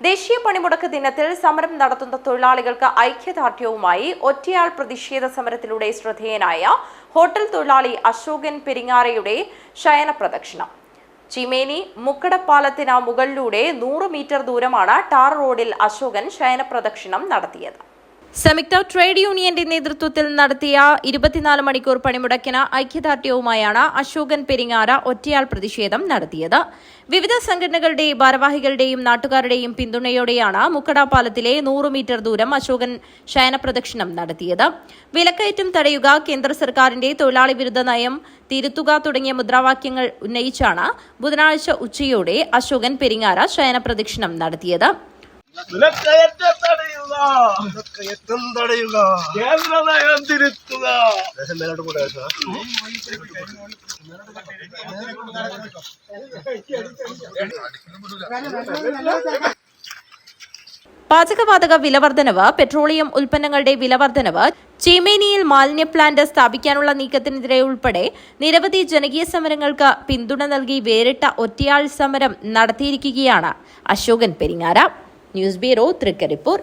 ദേശീയ പണിമുടക്ക് ദിനത്തിൽ സമരം നടത്തുന്ന തൊഴിലാളികൾക്ക് ഐക്യദാർഢ്യവുമായി ഒറ്റയാൾ പ്രതിഷേധ സമരത്തിലൂടെ ശ്രദ്ധേയനായ ഹോട്ടൽ തൊഴിലാളി അശോകൻ പെരിങ്ങാറയുടെ ശയന പ്രദക്ഷിണം ചിമേനി മുക്കടപ്പാലത്തിന് മുകളിലൂടെ നൂറ് മീറ്റർ ദൂരമാണ് ടാർ റോഡിൽ അശോകൻ ശയന പ്രദക്ഷിണം നടത്തിയത്. സംയുക്ത ട്രേഡ് യൂണിയന്റെ നേതൃത്വത്തിൽ നടത്തിയ ഇരുപത്തിനാല് മണിക്കൂർ പണിമുടക്കിന് ഐക്യദാർഢ്യവുമായാണ് അശോകൻ പെരിങ്ങാര ഒറ്റയാൾ പ്രതിഷേധം നടത്തിയത്. വിവിധ സംഘടനകളുടെ ഭാരവാഹികളുടെയും നാട്ടുകാരുടെയും പിന്തുണയോടെയാണ് മുക്കട പാലത്തിലെ നൂറ് മീറ്റർ ദൂരം അശോകൻ ശയനപ്രദക്ഷിണം നടത്തിയത്. വിലക്കയറ്റം തടയുക കേന്ദ്ര സർക്കാരിന്റെ തൊഴിലാളി വിരുദ്ധ നയം തിരുത്തുക തുടങ്ങിയ മുദ്രാവാക്യങ്ങൾ ഉന്നയിച്ചാണ് ബുധനാഴ്ച ഉച്ചയോടെ അശോകൻ പെരിങ്ങാര ശയനപ്രദക്ഷിണം നടത്തിയത്. വിലക്കയറ്റം തടയുക. വിലക്കയറ്റം തടയുക. കേന്ദ്ര നയം തിരുത്തുക പാചകവാതക വിലവർദ്ധനവ് പെട്രോളിയം ഉൽപ്പന്നങ്ങളുടെ വിലവർദ്ധനവ് ചീമേനിയിൽ മാലിന്യ പ്ലാന്റ് സ്ഥാപിക്കാനുള്ള നീക്കത്തിനെതിരെ ഉൾപ്പെടെ നിരവധി ജനകീയ സമരങ്ങൾക്ക് പിന്തുണ നൽകി വേറിട്ട ഒറ്റയാൾ സമരം നടത്തിയിരിക്കുകയാണ് Ashokan Peringara. News bureau Trikaripur